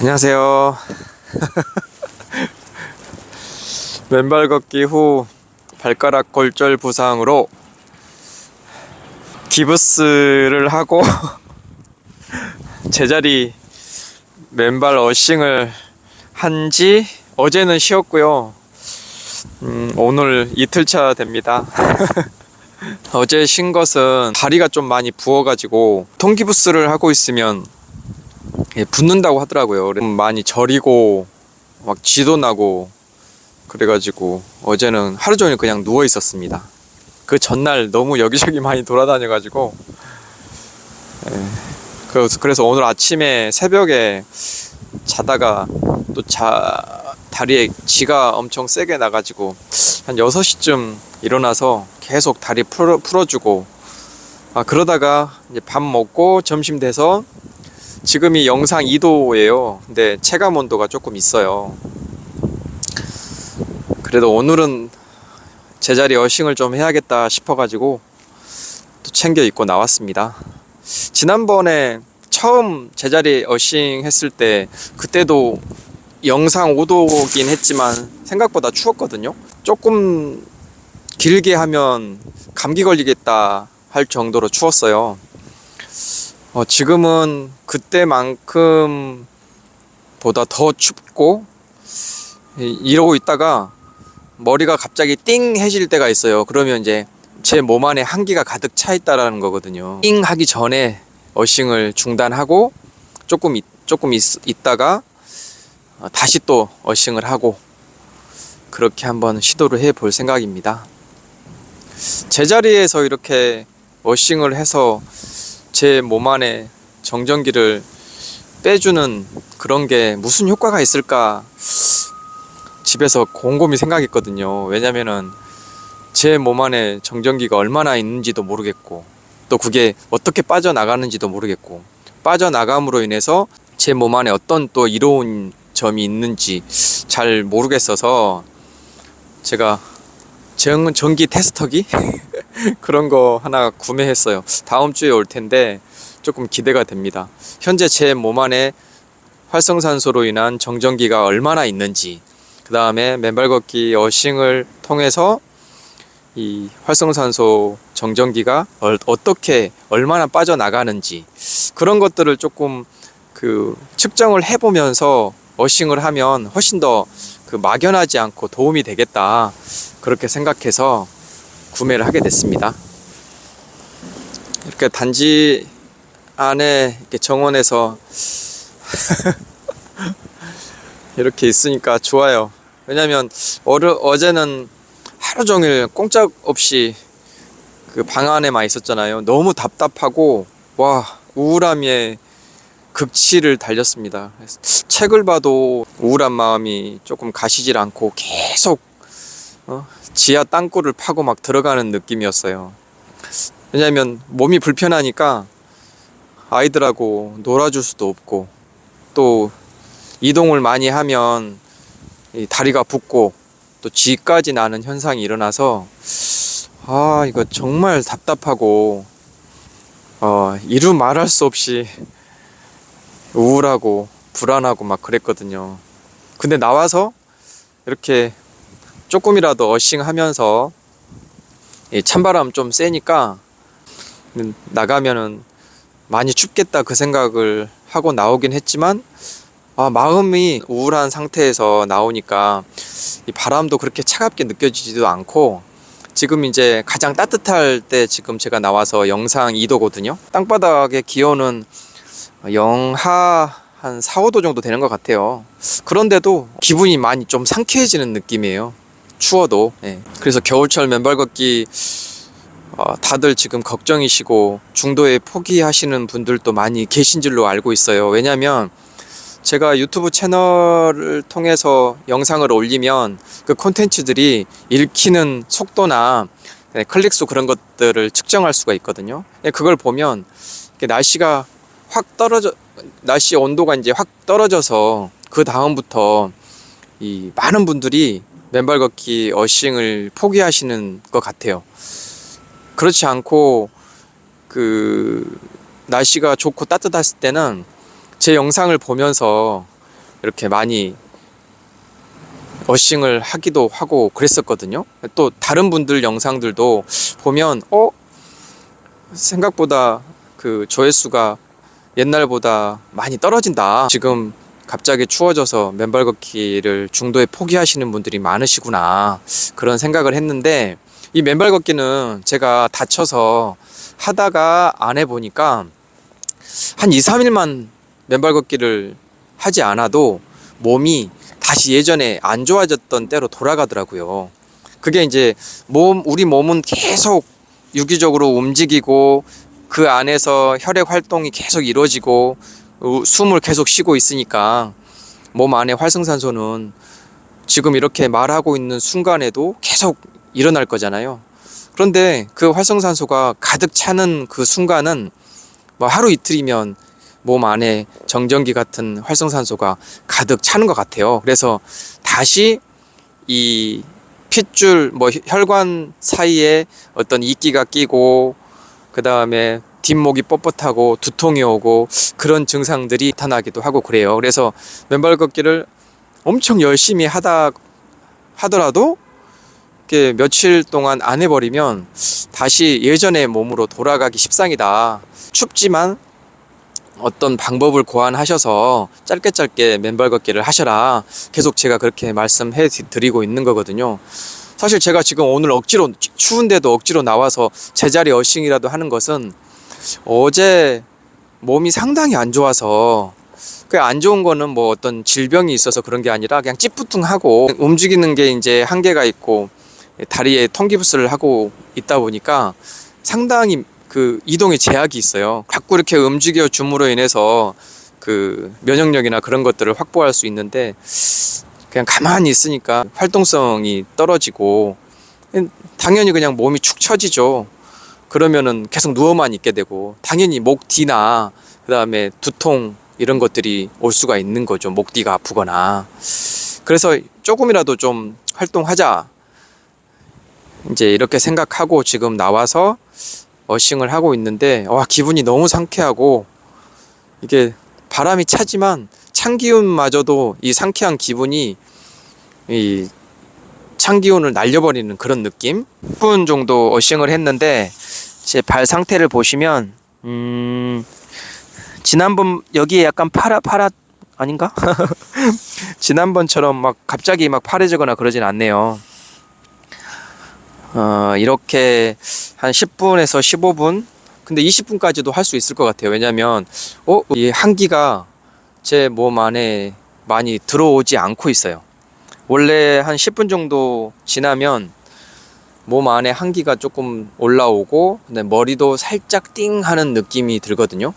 안녕하세요. 맨발 걷기 후 발가락 골절 부상으로 기부스를 하고 제자리 맨발 어싱을 한 지 어제는 쉬었고요. 음, 오늘 이틀차 됩니다. 어제 쉰 것은 다리가 좀 많이 부어가지고 통기부스를 하고 있으면 예, 붓는다고 하더라고요. 많이 저리고 막 쥐도 나고 그래가지고 어제는 하루 종일 그냥 누워 있었습니다. 그 전날 너무 여기저기 많이 돌아다녀가지고 예, 그래서 그래서 오늘 아침에 새벽에 자다가 또 자 다리에 쥐가 엄청 세게 나가지고 한 6시쯤 일어나서 계속 다리 풀어, 풀어주고 아 그러다가 이제 밥 먹고 점심 돼서 지금이 영상 2도예요. 근데 체감 온도가 조금 있어요. 그래도 오늘은 제자리 어싱을 좀 해야겠다 싶어가지고 또 챙겨 입고 나왔습니다. 지난번에 처음 제자리 어싱 했을 때 그때도 영상 5도긴 했지만 생각보다 추웠거든요. 조금 길게 하면 감기 걸리겠다 할 정도로 추웠어요. 어, 지금은 그때만큼 보다 더 춥고 이- 이러고 있다가 머리가 갑자기 띵 해질 때가 있어요. 그러면 이제 제 몸 안에 한기가 가득 차 있다라는 거거든요. 띵 하기 전에 어싱을 중단하고 조금 있, 조금 있, 있다가 어, 다시 또 어싱을 하고 그렇게 한번 시도를 해 볼 생각입니다. 제자리에서 이렇게 어싱을 해서 제 몸 안에 정전기를 빼주는 그런 게 무슨 효과가 있을까 집에서 곰곰이 생각했거든요. 왜냐면은 제 몸 안에 정전기가 얼마나 있는지도 모르겠고 또 그게 어떻게 빠져나가는지도 모르겠고 빠져나감으로 인해서 제 몸 안에 어떤 또 이로운 점이 있는지 잘 모르겠어서 제가 정, 전기 테스터기 그런 거 하나 구매했어요. 다음 주에 올 텐데 조금 기대가 됩니다. 현재 제 몸 안에 활성산소로 인한 정전기가 얼마나 있는지, 그 다음에 맨발 걷기 어싱을 통해서 이 활성산소 정전기가 얼- 어떻게 얼마나 빠져나가는지 그런 것들을 조금 그 측정을 해보면서 어싱을 하면 훨씬 더 그 막연하지 않고 도움이 되겠다 그렇게 생각해서 구매를 하게 됐습니다. 이렇게 단지 안에 이렇게 정원에서 이렇게 있으니까 좋아요. 왜냐면 어제는 하루 종일 꼼짝 없이 그 방 안에만 있었잖아요. 너무 답답하고 와 우울함에 극치를 달렸습니다. 책을 봐도 우울한 마음이 조금 가시질 않고 계속 어? 지하 땅굴을 파고 막 들어가는 느낌이었어요. 왜냐면 몸이 불편하니까 아이들하고 놀아줄 수도 없고 또 이동을 많이 하면 이 다리가 붓고 또 쥐까지 나는 현상이 일어나서 아 이거 정말 답답하고 어 이루 말할 수 없이 우울하고 불안하고 막 그랬거든요. 근데 나와서 이렇게 조금이라도 어싱하면서 이 찬바람 좀 세니까 나가면은 많이 춥겠다 그 생각을 하고 나오긴 했지만 아, 마음이 우울한 상태에서 나오니까 이 바람도 그렇게 차갑게 느껴지지도 않고 지금 이제 가장 따뜻할 때 지금 제가 나와서 영상 2도거든요. 땅바닥의 기온은 영하 한 4, 5도 정도 되는 것 같아요. 그런데도 기분이 많이 좀 상쾌해지는 느낌이에요. 추워도. 예. 그래서 겨울철 맨발 걷기 어, 다들 지금 걱정이시고 중도에 포기하시는 분들도 많이 계신 줄로 알고 있어요. 왜냐면 제가 유튜브 채널을 통해서 영상을 올리면 그 콘텐츠들이 읽히는 속도나 네, 클릭수 그런 것들을 측정할 수가 있거든요. 예, 그걸 보면 날씨가 확 떨어져 날씨 온도가 이제 확 떨어져서 그 다음부터 이 많은 분들이 맨발 걷기 어싱을 포기하시는 것 같아요. 그렇지 않고 그 날씨가 좋고 따뜻했을 때는 제 영상을 보면서 이렇게 많이 어싱을 하기도 하고 그랬었거든요. 또 다른 분들 영상들도 보면 어 생각보다 그 조회수가 옛날보다 많이 떨어진다. 지금 갑자기 추워져서 맨발 걷기를 중도에 포기하시는 분들이 많으시구나. 그런 생각을 했는데 이 맨발 걷기는 제가 다쳐서 하다가 안 해보니까 한 2, 3일만 맨발 걷기를 하지 않아도 몸이 다시 예전에 안 좋아졌던 때로 돌아가더라고요. 그게 이제 몸, 우리 몸은 계속 유기적으로 움직이고 그 안에서 혈액 활동이 계속 이루어지고 우- 숨을 계속 쉬고 있으니까 몸 안에 활성산소는 지금 이렇게 말하고 있는 순간에도 계속 일어날 거잖아요. 그런데 그 활성산소가 가득 차는 그 순간은 뭐 하루 이틀이면 몸 안에 정전기 같은 활성산소가 가득 차는 것 같아요. 그래서 다시 이 핏줄 뭐 혈관 사이에 어떤 이끼가 끼고 그 다음에 뒷목이 뻣뻣하고 두통이 오고 그런 증상들이 나타나기도 하고 그래요. 그래서 맨발 걷기를 엄청 열심히 하다 하더라도 이렇게 며칠 동안 안 해버리면 다시 예전의 몸으로 돌아가기 십상이다. 춥지만 어떤 방법을 고안하셔서 짧게 짧게 맨발 걷기를 하셔라. 계속 제가 그렇게 말씀해 드리고 있는 거거든요. 사실 제가 지금 오늘 억지로 추운데도 억지로 나와서 제자리 어싱이라도 하는 것은 어제 몸이 상당히 안 좋아서 그 안 좋은 거는 뭐 어떤 질병이 있어서 그런 게 아니라 그냥 찌뿌둥하고 움직이는 게 이제 한계가 있고 다리에 통기부스를 하고 있다 보니까 상당히 그 이동에 제약이 있어요. 자꾸 이렇게 움직여 줌으로 인해서 그 면역력이나 그런 것들을 확보할 수 있는데 그냥 가만히 있으니까 활동성이 떨어지고 당연히 그냥 몸이 축 처지죠. 그러면은 계속 누워만 있게 되고 당연히 목 뒤나 그다음에 두통 이런 것들이 올 수가 있는 거죠. 목 뒤가 아프거나. 그래서 조금이라도 좀 활동하자. 이제 이렇게 생각하고 지금 나와서 어싱을 하고 있는데 와 기분이 너무 상쾌하고 이게 바람이 차지만 찬 기운마저도 이 상쾌한 기분이 이 찬 기운을 날려버리는 그런 느낌. 10분 정도 어싱을 했는데 제 발 상태를 보시면 음 지난번 여기에 약간 파라 파라 아닌가? 지난번처럼 막 갑자기 막 파래지거나 그러진 않네요. 어, 이렇게 한 10분에서 15분 근데 20분까지도 할 수 있을 것 같아요. 왜냐면 어, 이 한기가 제 몸 안에 많이 들어오지 않고 있어요. 원래 한 10분 정도 지나면 몸 안에 한기가 조금 올라오고 근데 머리도 살짝 띵 하는 느낌이 들거든요.